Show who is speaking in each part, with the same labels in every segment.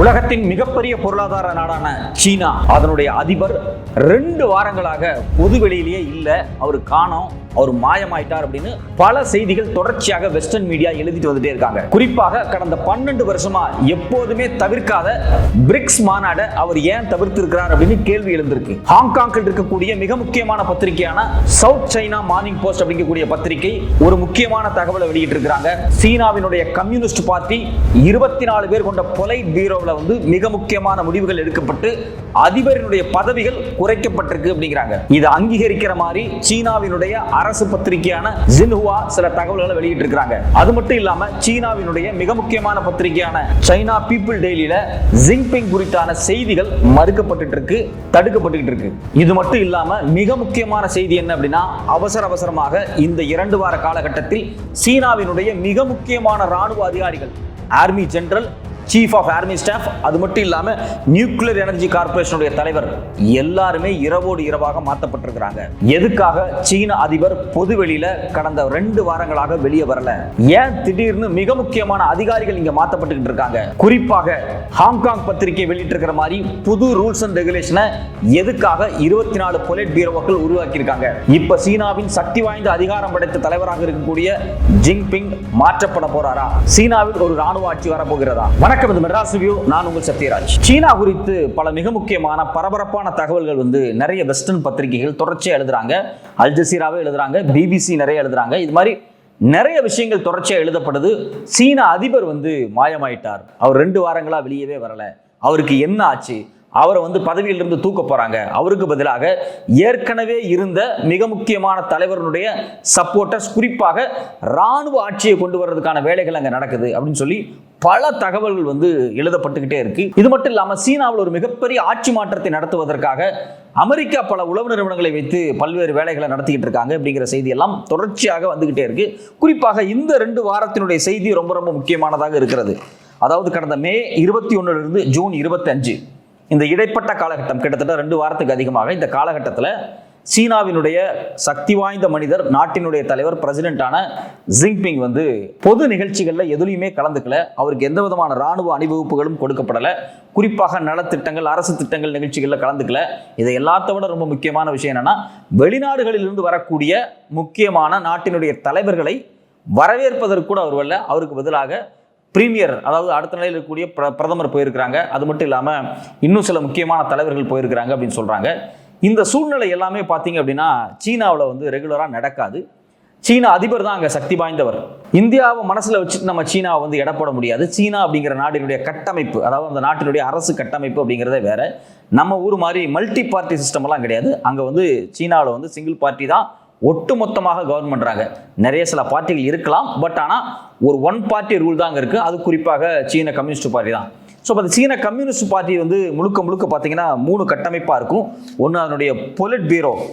Speaker 1: உலகத்தின் மிகப்பெரிய பொருளாதார நாடான சீனா. அதனுடைய அதிபர் ரெண்டு வாரங்களாக பொது வெளியிலேயே அவர் காணோம். அவர் மாயமாயிட்டார் அப்படின்னு பல செய்திகள் தொடர்ச்சியாக வெஸ்டர்ன் மீடியா எழுதிட்டு வந்துட்டே இருக்காங்க. குறிப்பாக கடந்த பன்னெண்டு வருஷமா எப்போதுமே தவிர்க்காத பிரிக்ஸ் மாநாட அவர் ஏன் தவிர்த்து இருக்கிறார் அப்படின்னு கேள்வி எழுந்திருக்கு. ஹாங்காங்கில் இருக்கக்கூடிய மிக முக்கியமான பத்திரிகையான சவுத் சைனா மார்னிங் போஸ்ட் அப்படிங்கக்கூடிய பத்திரிகை ஒரு முக்கியமான தகவலை வெளியிட்டு இருக்கிறாங்க சீனாவினுடைய கம்யூனிஸ்ட் பார்ட்டி இருபத்தி நாலு பேர் கொண்ட பொலை பீரோவில் வந்து மிக முக்கியமான முடிவுகள் எடுக்கப்பட்டு அதிபரினுடைய பதவிகள் குறைக்கப்பட்டிருக்கு அப்படிங்கிறாங்க. இதை அங்கீகரிக்கிற மாதிரி சீனாவினுடைய அரசு பத்திரிகையான ஜின்ஹுவா சில தகவல்களை வெளியிட்டு இருக்கிறாங்க அது மட்டும் இல்லாம சீனாவினுடைய மிக முக்கியமான பத்திரிகையான சைனா பீப்புள் டெய்லியில ஜிங்பிங் குறித்தான செய்திகள் மறுக்கப்பட்டு இருக்கு தடுக்கப்பட்டு இருக்கு இது மட்டும் இல்லாம மிக முக்கியமான செய்தி என்ன அப்படின்னா அவசர அவசரமாக இந்த இரண்டு வார காலகட்டத்தில் சீனாவினுடைய மிக முக்கியமான ராணுவ அதிகாரிகள் army general chief of army staff அது மட்டும் இல்லாம நியூக்ளியர் எனர்ஜி கார்பரேஷனுடைய தலைவர் எல்லாருமே இரவோடு இரவாக மாற்றப்பட்டிருக்கிறாங்க எதுக்காக? சீன அதிபர் பொது வெளியில கடந்த ரெண்டு வாரங்களாக வெளியே வரல. ஏன் திடீர்னு மிக முக்கியமான அதிகாரிகள் இங்க மாற்றப்பட்டுக்கிட்டு இருக்காங்க? குறிப்பாக ஹாங்காங் பத்திரிகை வெளியிட்டிருக்கிற மாதிரி புது ரூல்ஸ் அண்ட் ரெகுலேஷனை எதுக்காக இருபத்தி நாலு பொலிட் பீரோக்கள் உருவாக்கி இருக்காங்க இப்ப சீனாவின் சக்தி வாய்ந்த அதிகாரம் படைத்த தலைவராக இருக்கக்கூடிய ஜிங்பிங் மாற்றப்பட போறாரா? சீனாவில் ஒரு ராணுவ ஆட்சி வரப்போகிறதா? வணக்கம். இது மெட்ராஸ் ரிவ்யூ. நான் உங்கள் சத்யராஜ். சீனா குறித்து பல மிக முக்கியமான பரபரப்பான தகவல்கள் வந்து நிறைய வெஸ்டர்ன் பத்திரிகைகள் தொடர்ச்சியாக எழுதுறாங்க. அல் ஜசீராவே எழுதுறாங்க பிபிசி நிறைய எழுதுறாங்க. இது மாதிரி நிறைய விஷயங்கள் தொடர்ச்சியாக எழுதப்படுது. சீன அதிபர் வந்து மாயமாயிட்டார். அவர் ரெண்டு வாரங்களா வெளியவே வரல. அவருக்கு என்ன ஆச்சு? அவரை வந்து பதவியிலிருந்து தூக்க போறாங்க. அவருக்கு பதிலாக ஏற்கனவே இருந்த மிக முக்கியமான தலைவருடைய சப்போர்ட்டர்ஸ் குறிப்பாக ராணுவ ஆட்சியை கொண்டு வர்றதுக்கான வேலைகள் அங்க நடக்குது அப்படின்னு சொல்லி பல தகவல்கள் வந்து எழுதப்பட்டுக்கிட்டே இருக்கு. இது மட்டும் இல்லாம சீனாவில் ஒரு மிகப்பெரிய ஆட்சி மாற்றத்தை நடத்துவதற்காக அமெரிக்கா பல உளவு நிறுவனங்களை வைத்து பல்வேறு வேலைகளை நடத்திக்கிட்டு இருக்காங்க அப்படிங்கிற செய்தி எல்லாம் தொடர்ச்சியாக வந்துகிட்டே இருக்கு. குறிப்பாக இந்த ரெண்டு வாரத்தினுடைய செய்தி ரொம்ப ரொம்ப முக்கியமானதாக இருக்கிறது. அதாவது கடந்த மே இருபத்தி ஒண்ணுல இருந்து ஜூன் இருபத்தஞ்சு இந்த இடைப்பட்ட காலகட்டம் கிட்டத்தட்ட ரெண்டு வாரத்துக்கு அதிகமாக இந்த காலகட்டத்தில் சீனாவினுடைய சக்தி வாய்ந்த மனிதர் நாட்டினுடைய தலைவர் பிரசிடென்டான ஜிங்பிங் வந்து பொது நிகழ்ச்சிகளில் எதுலையுமே கலந்துக்கல. அவருக்கு எந்த விதமான ராணுவ அணிவகுப்புகளும் கொடுக்கப்படலை. குறிப்பாக நலத்திட்டங்கள் அரசு திட்டங்கள் நிகழ்ச்சிகளில் கலந்துக்கல. இதை எல்லாத்த விட ரொம்ப முக்கியமான விஷயம் என்னன்னா வெளிநாடுகளிலிருந்து வரக்கூடிய முக்கியமான நாட்டினுடைய தலைவர்களை வரவேற்பதற்கு கூட அவர் வரல. அவருக்கு பதிலாக பிரீமியர் அதாவது அடுத்த நிலையில் இருக்கக்கூடிய பிர- பிரதமர் போயிருக்கிறாங்க. அது மட்டும் இல்லாமல் இன்னும் சில முக்கியமான தலைவர்கள் போயிருக்கிறாங்க அப்படின்னு சொல்கிறாங்க இந்த சூழ்நிலை எல்லாமே பார்த்தீங்க அப்படின்னா சீனாவில் வந்து ரெகுலராக நடக்காது. சீனா அதிபர் தான் அங்கே சக்தி வாய்ந்தவர். இந்தியாவை மனசில் வச்சுட்டு நம்ம சீனாவை வந்து இடப்பட முடியாது. சீனா அப்படிங்கிற நாட்டினுடைய கட்டமைப்பு அதாவது அந்த நாட்டினுடைய அரசு கட்டமைப்பு அப்படிங்கிறதே வேற. நம்ம ஊர் மாதிரி மல்டி பார்ட்டி சிஸ்டம்லாம் கிடையாது. அங்கே வந்து சீனாவில் வந்து சிங்கிள் பார்ட்டி தான் ஒட்டுமொத்தமாக கவர்ன் பண்றாங்க. நிறைய சில பார்ட்டிகள் இருக்கலாம் பட் ஆனால் ஒரு ஒன் பார்ட்டி ரூல் தான் அங்கே இருக்கு. அது குறிப்பாக சீன கம்யூனிஸ்ட் பார்ட்டி தான். ஸோ அந்த சீன கம்யூனிஸ்ட் பார்ட்டி வந்து முழுக்க முழுக்க பார்த்தீங்கன்னா மூணு கட்டமைப்பாக இருக்கும். ஒன்று அதனுடைய பொலிட் பீரோ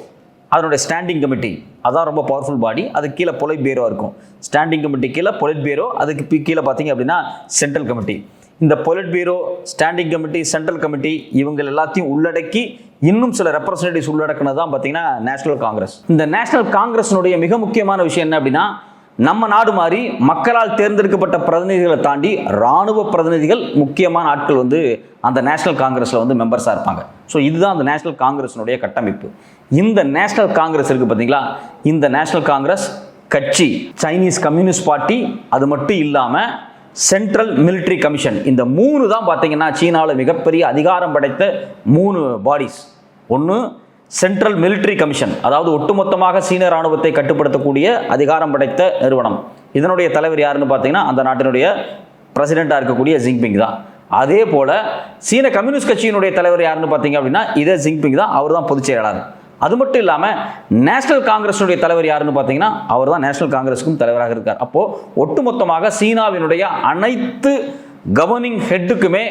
Speaker 1: அதனுடைய ஸ்டாண்டிங் கமிட்டி அதான் ரொம்ப பவர்ஃபுல் பாடி அது கீழே பொலிட் பீரோ இருக்கும். ஸ்டாண்டிங் கமிட்டி கீழே பொலிட் பீரோ அதுக்கு பி- கீழே பார்த்தீங்க அப்படின்னா சென்ட்ரல் கமிட்டி இந்த polit bureau standing committee central committee இவங்க எல்லாத்தையும் உள்ளடக்கி இன்னும் சில ரெப்ரசன்டேட்டிவ்ஸ் உள்ளடக்கினது தான் பார்த்தீங்கன்னா நேஷனல் காங்கிரஸ் இந்த நேஷனல் காங்கிரஸினுடைய மிக முக்கியமான விஷயம் என்ன அப்படின்னா நம்ம நாடு மாதிரி மக்களால் தேர்ந்தெடுக்கப்பட்ட பிரதிநிதிகளை தாண்டி ராணுவ பிரதிநிதிகள் முக்கியமான ஆட்கள் வந்து அந்த நேஷனல் காங்கிரஸில் வந்து மெம்பர்ஸாக இருப்பாங்க. ஸோ இதுதான் அந்த நேஷனல் காங்கிரஸினுடைய கட்டமைப்பு. இந்த நேஷனல் காங்கிரஸ் இருக்குது பார்த்தீங்களா? இந்த நேஷனல் காங்கிரஸ் கட்சி சைனீஸ் கம்யூனிஸ்ட் பார்ட்டி அது மட்டும் இல்லாமல் சென்ட்ரல் மிலிட்ரி கமிஷன் இந்த மூணு தான் பார்த்தீங்கன்னா சீனாவில் மிகப்பெரிய அதிகாரம் படைத்த மூணு பாடிஸ் ஒன்று சென்ட்ரல் மிலிட்ரி கமிஷன் அதாவது ஒட்டுமொத்தமாக சீன ராணுவத்தை கட்டுப்படுத்தக்கூடிய அதிகாரம் படைத்த நிறுவனம். இதனுடைய தலைவர் யாருன்னு பார்த்தீங்கன்னா அந்த நாட்டினுடைய பிரசிடெண்ட்டாக இருக்கக்கூடிய ஜிங்பிங் தான். அதே போல சீன கம்யூனிஸ்ட் கட்சியினுடைய தலைவர் யாருன்னு பார்த்தீங்க அப்படின்னா இதே ஜிங்பிங் தான். அவர் தான் பொதுச் செயலாளர். அது மட்டும் இல்லாமல் நேஷனல் காங்கிரஸினுடைய தலைவர் யாருன்னு பார்த்தீங்கன்னா அவர் தான் நேஷனல் காங்கிரஸுக்கும் தலைவராக இருக்கார். அப்போது ஒட்டுமொத்தமாக சீனாவினுடைய அனைத்து கவர்னிங் ஹெட்டுக்குமே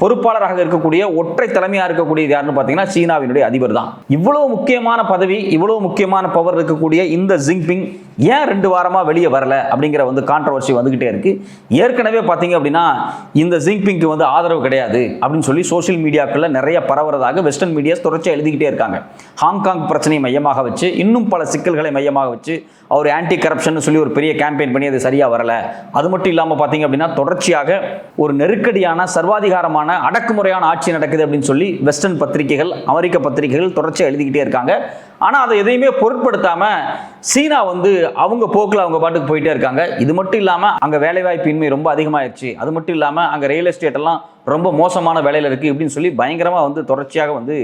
Speaker 1: பொறுப்பாளராக இருக்கக்கூடிய ஒற்றை தலைமையாக இருக்கக்கூடியது யாருன்னு பார்த்தீங்கன்னா சீனாவினுடைய அதிபர் தான் இவ்வளோ முக்கியமான பதவி இவ்வளோ முக்கியமான பவர் இருக்கக்கூடிய இந்த ஜிங்பிங் ஏன் ரெண்டு வாரமாக வெளியே வரல அப்படிங்கிற வந்து கான்ட்ரவர்சி வந்துக்கிட்டே இருக்கு. ஏற்கனவே பார்த்தீங்க அப்படின்னா இந்த ஜிங்பிங்க்கு வந்து ஆதரவு கிடையாது அப்படின்னு சொல்லி சோஷியல் மீடியாக்குள்ள நிறைய பரவுறதாக வெஸ்டர்ன் மீடியாஸ் தொடர்ச்சியாக எழுதிக்கிட்டே இருக்காங்க. ஹாங்காங் பிரச்சனையை மையமாக வச்சு இன்னும் பல சிக்கல்களை மையமாக வச்சு அவர் ஆன்டி கரப்ஷன் சொல்லி ஒரு பெரிய கேம்பெயின் பண்ணி அது சரியாக வரல. அது மட்டும் இல்லாமல் பார்த்தீங்க அப்படின்னா தொடர்ச்சியாக ஒரு நெருக்கடியான சர்வாதிகாரமான அடக்குமுறையான ஆட்சி நடக்குது அப்படின்னு சொல்லி வெஸ்டர்ன் பத்திரிகைகள் அமெரிக்க பத்திரிகைகள் தொடர்ச்சியாக எழுதிக்கிட்டே இருக்காங்க. ஆனால் அதை எதையுமே பொருட்படுத்தாமல் சீனா வந்து அவங்க போக்கில் அவங்க பாட்டுக்கு போயிட்டே இருக்காங்க. இது மட்டும் இல்லாமல் அங்கே வேலைவாய்ப்பின்மை ரொம்ப அதிகமாயிருச்சு. அது மட்டும் இல்லாமல் அங்கே ரியல் எஸ்டேட் எல்லாம் ரொம்ப மோசமான வேலையில் இருக்குது இப்படின்னு சொல்லி பயங்கரமாக வந்து தொடர்ச்சியாக வந்து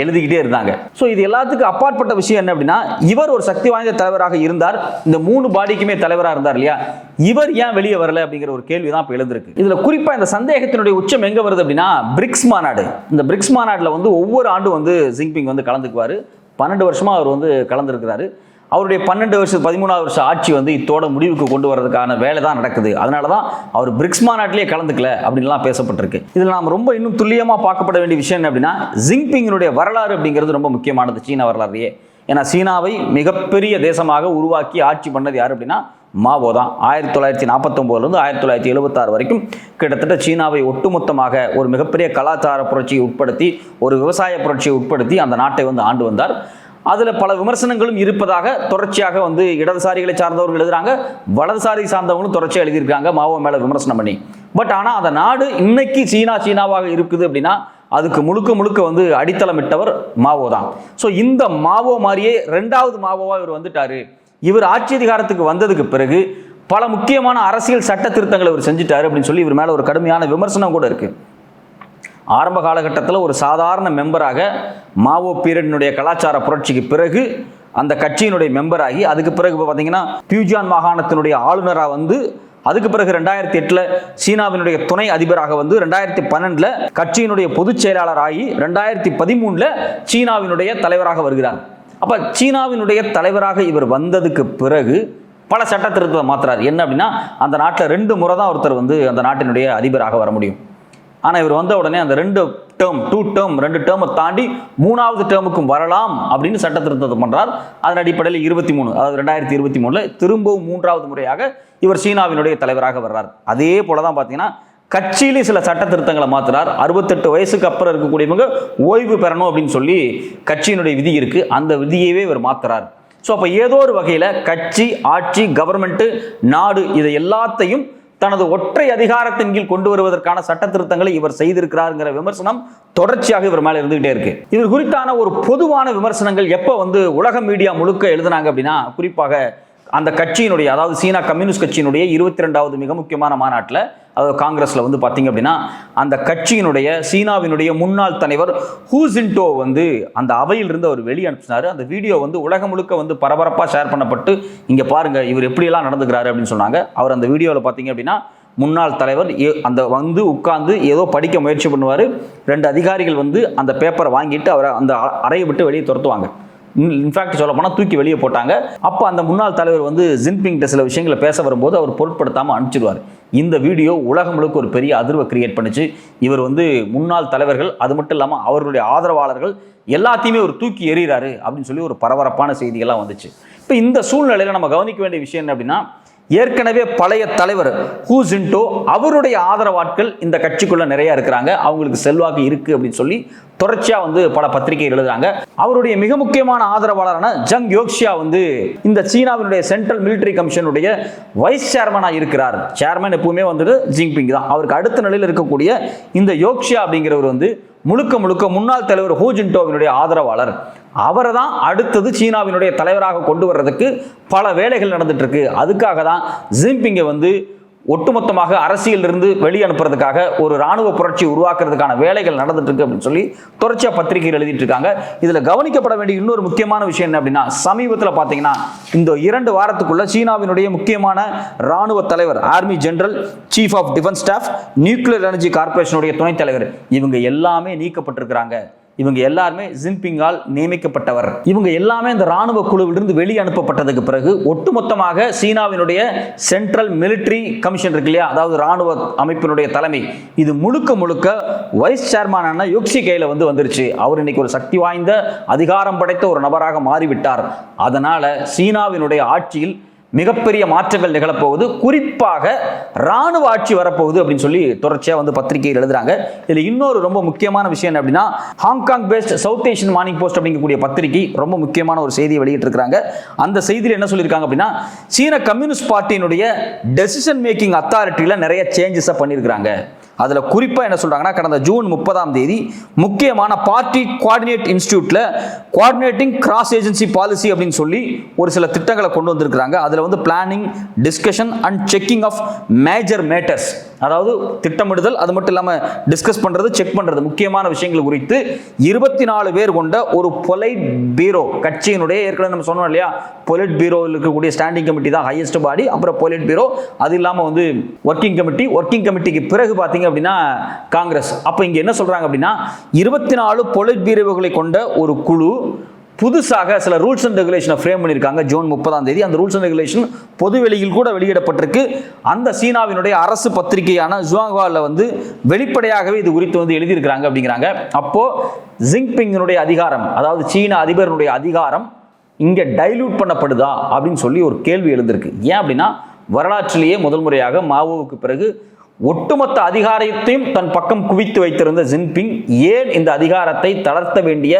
Speaker 1: எழுதிக்கிட்டே இருந்தாங்க. ஸோ இது எல்லாத்துக்கும் அப்பாற்பட்ட விஷயம் என்ன அப்படின்னா இவர் ஒரு சக்தி வாய்ந்த தலைவராக இருந்தார். இந்த மூணு பாடிக்குமே தலைவராக இருந்தார் இல்லையா? இவர் ஏன் வெளியே வரல அப்படிங்கிற ஒரு கேள்வி தான் இப்போ எழுந்திருக்கு. இதில் குறிப்பாக இந்த சந்தேகத்தினுடைய உச்சம் எங்கே வருது அப்படின்னா பிரிக்ஸ் மாநாடு. இந்த பிரிக்ஸ் மாநாட்டில் வந்து ஒவ்வொரு ஆண்டும் வந்து ஜிங்பிங் வந்து கலந்துக்குவார். பன்னெண்டு வருஷமாக அவர் வந்து கலந்துருக்கிறாரு. அவருடைய பன்னெண்டு வருஷம் பதிமூணாவது வருஷம் ஆட்சி வந்து இத்தோட முடிவுக்கு கொண்டு வரதுக்கான வேலை தான் நடக்குது. அதனால தான் அவர் பிரிக்ஸ் மாநாட்டிலே கலந்துக்கல அப்படின்லாம் பேசப்பட்டிருக்கு. இதில் நாம் ரொம்ப இன்னும் துல்லியமாக பார்க்கப்பட வேண்டிய விஷயம் என்ன அப்படின்னா ஜிங்பிங்கினுடைய வரலாறு அப்படிங்கிறது ரொம்ப முக்கியமானது சீன வரலாறுலேயே ஏன்னா சீனாவை மிகப்பெரிய தேசமாக உருவாக்கி ஆட்சி பண்ணது யார் அப்படின்னா மாவோ தான். ஆயிரத்தி தொள்ளாயிரத்தி நாற்பத்தொம்போதுலேருந்து ஆயிரத்தி தொள்ளாயிரத்தி எழுபத்தாறு வரைக்கும் கிட்டத்தட்ட சீனாவை ஒட்டுமொத்தமாக ஒரு மிகப்பெரிய கலாச்சார புரட்சியை உட்படுத்தி ஒரு விவசாய புரட்சியை உட்படுத்தி அந்த நாட்டை வந்து ஆண்டு வந்தார். அதில் பல விமர்சனங்களும் இருப்பதாக தொடர்ச்சியாக வந்து இடதுசாரிகளை சார்ந்தவர்கள் எழுதுறாங்க. வலதுசாரி சார்ந்தவங்களும் தொடர்ச்சியாக எழுதியிருக்காங்க. மாவோ மேலே விமர்சனம் பண்ணி. பட் ஆனால் அந்த நாடு இன்னைக்கு சீனா சீனாவாக இருக்குது அப்படின்னா அதுக்கு முழுக்க முழுக்க வந்து அடித்தளமிட்டவர் மாவோ தான். ஸோ இந்த மாவோ மாதிரியே ரெண்டாவது மாவோவாக இவர் வந்துட்டாரு. இவர் ஆட்சி அதிகாரத்துக்கு வந்ததுக்கு பிறகு பல முக்கியமான அரசியல் சட்ட திருத்தங்களை இவர் செஞ்சுட்டாரு அப்படின்னு சொல்லி இவர் மேலே ஒரு கடுமையான விமர்சனம் கூட இருக்குது ஆரம்ப காலகட்டத்தில் ஒரு சாதாரண மெம்பராக மாவோ பீரியடினுடைய கலாச்சார புரட்சிக்கு பிறகு அந்த கட்சியினுடைய மெம்பராகி அதுக்கு பிறகு இப்போ பார்த்தீங்கன்னா பியூஜான் மாகாணத்தினுடைய ஆளுநராக வந்து அதுக்கு பிறகு ரெண்டாயிரத்தி எட்டில் சீனாவினுடைய துணை அதிபராக வந்து ரெண்டாயிரத்தி பன்னெண்டில் கட்சியினுடைய பொதுச் செயலாளர் ஆகி ரெண்டாயிரத்தி பதிமூணில் சீனாவினுடைய தலைவராக வருகிறார். அப்போ சீனாவினுடைய தலைவராக இவர் வந்ததுக்கு பிறகு பல சட்ட திருத்தத்தை என்ன அப்படின்னா அந்த நாட்டில் ரெண்டு முறை தான் ஒருத்தர் வந்து அந்த நாட்டினுடைய அதிபராக வர முடியும். ஆனால் இவர் வந்த உடனே அந்த ரெண்டு டேர்ம் டூ டேர்ம் ரெண்டு டேர்மை தாண்டி மூணாவது டேர்முக்கும் வரலாம் அப்படின்னு சட்ட திருத்தத்தை பண்ணுறார் அதன் அடிப்படையில் இருபத்தி மூணு அதாவது ரெண்டாயிரத்தி இருபத்தி மூணில் திரும்பவும் மூன்றாவது முறையாக இவர் சீனாவினுடைய தலைவராக வர்றார். அதே போல தான் பார்த்தீங்கன்னா கட்சியிலே சில சட்ட திருத்தங்களை மாத்துறார். அறுபத்தெட்டு வயசுக்கு அப்புறம் இருக்கக்கூடியவங்க ஓய்வு பெறணும் அப்படின்னு சொல்லி கட்சியினுடைய விதி இருக்குது அந்த விதியவே இவர் மாத்துறார். ஸோ அப்போ ஏதோ ஒரு வகையில் கட்சி ஆட்சி கவர்மெண்ட்டு நாடு இதை எல்லாத்தையும் தனது ஒற்றை அதிகாரத்தின் கீழ் கொண்டு வருவதற்கான சட்ட திருத்தங்களை இவர் செய்திருக்கிறாருங்கிற விமர்சனம் தொடர்ச்சியாக இவர் மேலே இருந்துகிட்டே இருக்கு. இவர் குறித்தான ஒரு பொதுவான விமர்சனங்கள் எப்போ வந்து உலக மீடியா முழுக்க எழுதுனாங்க அப்படின்னா குறிப்பாக அந்த கட்சியினுடைய அதாவது சீனா கம்யூனிஸ்ட் கட்சியினுடைய இருபத்தி ரெண்டாவது மிக முக்கியமான மாநாட்டில் அதாவது காங்கிரஸில் வந்து பார்த்தீங்க அப்படின்னா அந்த கட்சியினுடைய சீனாவினுடைய முன்னாள் தலைவர் ஹூசின்டோ வந்து அந்த அவையிலிருந்து அவர் வெளியே அனுப்பிச்சினாரு. அந்த வீடியோ வந்து உலகம் முழுக்க வந்து பரபரப்பாக ஷேர் பண்ணப்பட்டு இங்கே பாருங்கள் இவர் எப்படியெல்லாம் நடந்துக்கிறாரு அப்படின்னு சொன்னாங்க. அவர் அந்த வீடியோவில் பார்த்தீங்க அப்படின்னா முன்னாள் தலைவர் அந்த வந்து உட்கார்ந்து ஏதோ படிக்க முயற்சி பண்ணுவார். ரெண்டு அதிகாரிகள் வந்து அந்த பேப்பரை வாங்கிட்டு அவரை அந்த அ- அறையை விட்டு வெளியே துரத்துவாங்க. இன்ஃபேக்ட் சொல்ல போனால் தூக்கி வெளியே போட்டாங்க. அப்போ அந்த முன்னாள் தலைவர் வந்து ஜின்பிங் சில விஷயங்களை பேச வரும்போது அவர் பொருட்படுத்தாமல் அனுப்பிச்சிடுவார். இந்த வீடியோ உலகம் முழுக்க ஒரு பெரிய அதிர்வை கிரியேட் பண்ணுச்சு. இவர் வந்து முன்னாள் தலைவர்கள் அது மட்டும் இல்லாமல் அவர்களுடைய ஆதரவாளர்கள் எல்லாத்தையுமே ஒரு தூக்கி எறிகிறாரு அப்படின்னு சொல்லி ஒரு பரபரப்பான செய்திகள்லாம் வந்துச்சு. இப்போ இந்த சூழ்நிலையில் நம்ம கவனிக்க வேண்டிய விஷயம் என்ன அப்படின்னா ஏற்கனவே பழைய தலைவர் ஹூ ஜின்டோ அவருடைய ஆதரவாட்கள் இந்த கட்சிக்குள்ள நிறைய இருக்கிறாங்க. அவங்களுக்கு செல்வாக்கு இருக்கு அப்படின்னு சொல்லி தொடர்ச்சியாக வந்து பல பத்திரிகை எழுதுறாங்க. அவருடைய மிக முக்கியமான ஆதரவாளரான ஜங் யோக்ஷியா வந்து இந்த சீனாவினுடைய சென்ட்ரல் மிலிட்டரி கமிஷனுடைய வைஸ் சேர்மனாக இருக்கிறார். சேர்மன் எப்பவுமே வந்துட்டு ஜிங்பிங் தான். அவருக்கு அடுத்த நிலையில் இருக்கக்கூடிய இந்த யோக்ஷியா அப்படிங்கிறவர் வந்து முழுக்க முழுக்க முன்னாள் தலைவர் ஹூ ஜின்டோவினுடைய ஆதரவாளர். அவரை தான் அடுத்தது சீனாவினுடைய தலைவராக கொண்டு வர்றதுக்கு பல வேலைகள் நடந்துட்டு இருக்கு. அதுக்காக தான் ஜிம்பிங்கை வந்து ஒட்டுமொத்தமாக அரசியலிருந்து வெளியே அனுப்புறதுக்காக ஒரு ராணுவ புரட்சி உருவாக்குறதுக்கான வேலைகள் நடந்துட்டு இருக்கு அப்படின்னு சொல்லி தொடர்ச்சியா பத்திரிகைகள் எழுதிட்டு இருக்காங்க இதுல கவனிக்கப்பட வேண்டிய இன்னொரு முக்கியமான விஷயம் என்ன அப்படின்னா சமீபத்தில் பார்த்தீங்கன்னா இந்த இரண்டு வாரத்துக்குள்ள சீனாவினுடைய முக்கியமான ராணுவ தலைவர் army general chief of defence staff nuclear energy கார்பரேஷனுடைய துணைத் தலைவர் இவங்க எல்லாமே நீக்கப்பட்டிருக்கிறாங்க. இவங்க எல்லாருமே ஜின்பிங்கால் நியமிக்கப்பட்டவர். இவங்க எல்லாமே இந்த ராணுவ குழுவிலிருந்து வெளியே அனுப்பப்பட்டதுக்கு பிறகு ஒட்டுமொத்தமாக சீனாவினுடைய சென்ட்ரல் மிலிட்டரி கமிஷன் இருக்கு இல்லையா? அதாவது ராணுவ அமைப்பினுடைய தலைமை. இது முழுக்க முழுக்க வைஸ் சேர்மனான யுக்சி கையில் வந்து வந்துருச்சு. அவர் இன்னைக்கு ஒரு சக்தி வாய்ந்த அதிகாரம் படைத்த ஒரு நபராக மாறிவிட்டார். அதனால சீனாவினுடைய ஆட்சியில் மிகப்பெரிய மாற்றங்கள் நிகழப்போகுது. குறிப்பாக ராணுவ ஆட்சி வரப்போகுது அப்படின்னு சொல்லி தொடர்ச்சியாக வந்து பத்திரிகையில் எழுதுறாங்க. இதில் இன்னொரு ரொம்ப முக்கியமான விஷயம் என்ன அப்படின்னா Hong Kong based South Asian Morning Post அப்படிங்கக்கூடிய பத்திரிகை ரொம்ப முக்கியமான ஒரு செய்தியை வெளியிட்டிருக்கிறாங்க. அந்த செய்தியில் என்ன சொல்லியிருக்காங்க அப்படின்னா சீன கம்யூனிஸ்ட் பார்ட்டியினுடைய டெசிஷன் மேக்கிங் அத்தாரிட்டியில் நிறைய சேஞ்சஸை பண்ணியிருக்கிறாங்க. அதில் குறிப்பாக என்ன சொல்கிறாங்கன்னா கடந்த ஜூன் முப்பதாம் தேதி முக்கியமான பார்ட்டி குவாடினேட் இன்ஸ்டியூட்டில் குவாடினேட்டிங் கிராஸ் ஏஜென்சி பாலிசி அப்படின்னு சொல்லி ஒரு சில திட்டங்களை கொண்டு வந்திருக்கிறாங்க. அதில் வந்து planning discussion and checking of major matters அதாவது திட்டமிடுதல் அது மட்டும் இல்லாமல் டிஸ்கஸ் பண்ணுறது செக் பண்ணுறது முக்கியமான விஷயங்கள் குறித்து இருபத்தி நாலு பேர் கொண்ட ஒரு பொலைட் பீரோ கட்சியினுடைய ஏற்கனவே நம்ம சொன்னோம் இல்லையா? பொலிட் பீரோவில் இருக்கக்கூடிய ஸ்டாண்டிங் கமிட்டி தான் ஹையஸ்ட் பாடி அப்புறம் பொலிட் பீரோ அது இல்லாமல் வந்து ஒர்க்கிங் கமிட்டி ஒர்க்கிங் கமிட்டிக்கு பிறகு பார்த்தீங்க அப்படின்னா காங்கிரஸ். அப்போ இங்கே என்ன சொல்கிறாங்க அப்படின்னா இருபத்தி நாலு பொலிட் பீரோகளை கொண்ட ஒரு குழு புதுசாக சில ரூல்ஸ் அண்ட் ரெகுலேஷனை ஃப்ரேம் பண்ணியிருக்காங்க. ஜூன் முப்பதாம் தேதி அந்த ரூல்ஸ் அண்ட் ரெகுலேஷன் பொது வெளியில் கூட வெளியிடப்பட்டிருக்கு. அந்த சீனாவினுடைய அரசு பத்திரிகையான ஜுவாங்வாவில் வந்து வெளிப்படையாகவே இது குறித்து வந்து எழுதியிருக்கிறாங்க அப்படிங்கிறாங்க. அப்போ ஜிங்பிங்கினுடைய அதிகாரம் அதாவது சீன அதிபரனுடைய அதிகாரம் இங்கே டைல்யூட் பண்ணப்படுதா அப்படின்னு சொல்லி ஒரு கேள்வி எழுந்திருக்கு. ஏன் அப்படின்னா வரலாற்றிலேயே முதல் முறையாக மாவோவுக்கு பிறகு ஒட்டுமொத்த அதிகாரத்தையும் தன் பக்கம் குவித்து வைத்திருந்த ஜின்பிங் ஏன் இந்த அதிகாரத்தை தளர்த்த வேண்டிய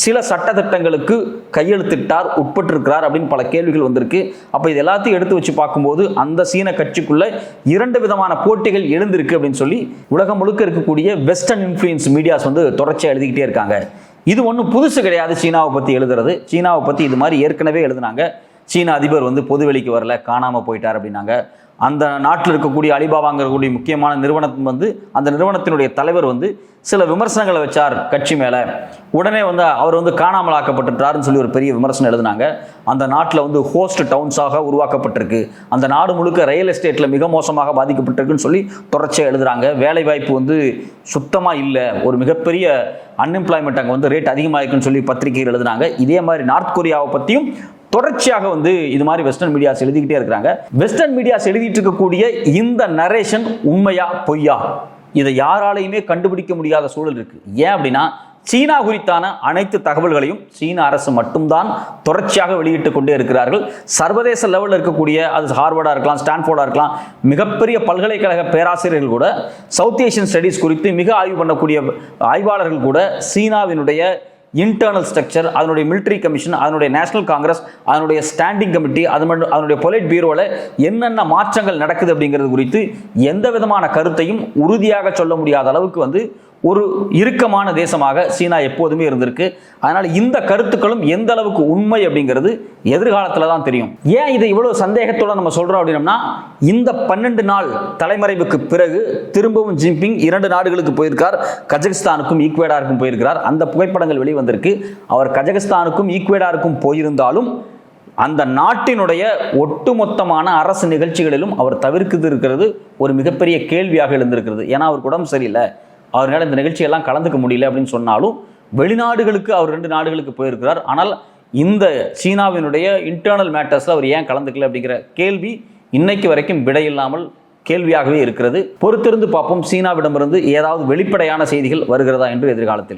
Speaker 1: சில சட்டத்திட்டங்களுக்கு கையெழுத்திட்டார் உட்பட்டிருக்கிறார் அப்படின்னு பல கேள்விகள் வந்திருக்கு. அப்போ இது எல்லாத்தையும் எடுத்து வச்சு பார்க்கும்போது அந்த சீன கட்சிக்குள்ள இரண்டு விதமான போட்டிகள் எழுந்திருக்கு அப்படின்னு சொல்லி உலகம் முழுக்க இருக்கக்கூடிய வெஸ்டர்ன் இன்ஃப்ளூயன்ஸ் மீடியாஸ் வந்து தொடர்ச்சியாக எழுதிக்கிட்டே இருக்காங்க. இது ஒன்றும் புதுசு கிடையாது சீனாவை பற்றி எழுதுறது. சீனாவை பற்றி இது மாதிரி ஏற்கனவே எழுதுனாங்க. சீன அதிபர் வந்து பொதுவெளிக்கு வரல காணாமல் போயிட்டார் அப்படின்னாங்க. அந்த நாட்டில் இருக்கக்கூடிய அலிபாபாங்கக்கூடிய முக்கியமான நிறுவனம் வந்து அந்த நிறுவனத்தினுடைய தலைவர் வந்து சில விமர்சனங்களை வச்சார் கட்சி மேலே. உடனே வந்து அவர் வந்து காணாமல் ஆக்கப்பட்டுட்டாருன்னு சொல்லி ஒரு பெரிய விமர்சனம் எழுதினாங்க. அந்த நாட்டில் வந்து ஹோஸ்ட் டவுன்ஸாக உருவாக்கப்பட்டிருக்கு. அந்த நாடு முழுக்க ரியல் எஸ்டேட்டில் மிக மோசமாக பாதிக்கப்பட்டிருக்குன்னு சொல்லி தொடர்ச்சியாக எழுதுகிறாங்க வேலைவாய்ப்பு வந்து சுத்தமாக இல்லை. ஒரு மிகப்பெரிய அன்எம்ப்ளாய்மெண்ட் அங்கே வந்து ரேட் அதிகமாக இருக்குன்னு சொல்லி பத்திரிகைகள் எழுதுனாங்க. இதே மாதிரி நார்த் கொரியாவை பற்றியும் தொடர்ச்சியாக வந்து இது மாதிரி வெஸ்டர்ன் மீடியாஸ் எழுதிக்கிட்டே இருக்கிறாங்க. வெஸ்டர்ன் மீடியாஸ் எழுதிட்டு இருக்கக்கூடிய இந்த நரேஷன் உண்மையா பொய்யா? இதை யாராலையுமே கண்டுபிடிக்க முடியாத சூழல் இருக்கு. ஏன் அப்படின்னா சீனா குறித்தான அனைத்து தகவல்களையும் சீன அரசு மட்டும்தான் தொடர்ச்சியாக வெளியிட்டு கொண்டே இருக்கிறார்கள். சர்வதேச லெவலில் இருக்கக்கூடிய அது ஹார்வர்டாக இருக்கலாம் ஸ்டான்ஃபோர்டாக இருக்கலாம் மிகப்பெரிய பல்கலைக்கழக பேராசிரியர்கள் கூட சவுத் ஏஷியன் ஸ்டடீஸ் குறித்து மிக ஆய்வு பண்ணக்கூடிய ஆய்வாளர்கள் கூட சீனாவினுடைய இன்டர்னல் ஸ்ட்ரக்சர் அதனுடைய மிலிட்ரி கமிஷன் அதனுடைய நேஷனல் காங்கிரஸ் அதனுடைய ஸ்டாண்டிங் கமிட்டி அது மட்டும் அதனுடைய பொலைட் பீரோவில் என்னென்ன மாற்றங்கள் நடக்குது அப்படிங்கிறது குறித்து எந்த விதமான கருத்தையும் உறுதியாக சொல்ல முடியாத அளவுக்கு வந்து ஒரு இறுக்கமான தேசமாக சீனா எப்போதுமே இருந்திருக்கு. அதனால் இந்த கருத்துக்களும் எந்த அளவுக்கு உண்மை அப்படிங்கிறது எதிர்காலத்தில் தான் தெரியும். ஏன் இதை இவ்வளோ சந்தேகத்தோட நம்ம சொல்கிறோம் அப்படின்னம்னா இந்த பன்னெண்டு நாள் தலைமறைவுக்கு பிறகு திரும்பவும் ஜின்பிங் இரண்டு நாடுகளுக்கு போயிருக்கார். கஜகஸ்தானுக்கும் ஈக்வேடாருக்கும் போயிருக்கிறார். அந்த புகைப்படங்கள் வெளிவந்திருக்கு. அவர் கஜகஸ்தானுக்கும் ஈக்வேடாருக்கும் போயிருந்தாலும் அந்த நாட்டினுடைய ஒட்டுமொத்தமான அரசு நிகழ்ச்சிகளிலும் அவர் தவிர்க்குது இருக்கிறது ஒரு மிகப்பெரிய கேள்வியாக எழுந்திருக்கிறது. ஏன்னா அவருக்கு உடம்பு சரியில்லை. அவரால் இந்த நிகழ்ச்சியெல்லாம் கலந்துக்க முடியல அப்படின்னு சொன்னாலும் வெளிநாடுகளுக்கு அவர் ரெண்டு நாடுகளுக்கு போயிருக்கிறார். ஆனால் இந்த சீனாவினுடைய இன்டர்னல் மேட்டர்ஸில் அவர் ஏன் கலந்துக்கல அப்படிங்கிற கேள்வி இன்னைக்கு வரைக்கும் விடையில்லாமல் கேள்வியாகவே இருக்கிறது. பொறுத்திருந்து பார்ப்போம் சீனாவிடமிருந்து ஏதாவது வெளிப்படையான செய்திகள் வருகிறதா என்று எதிர்காலத்தில்.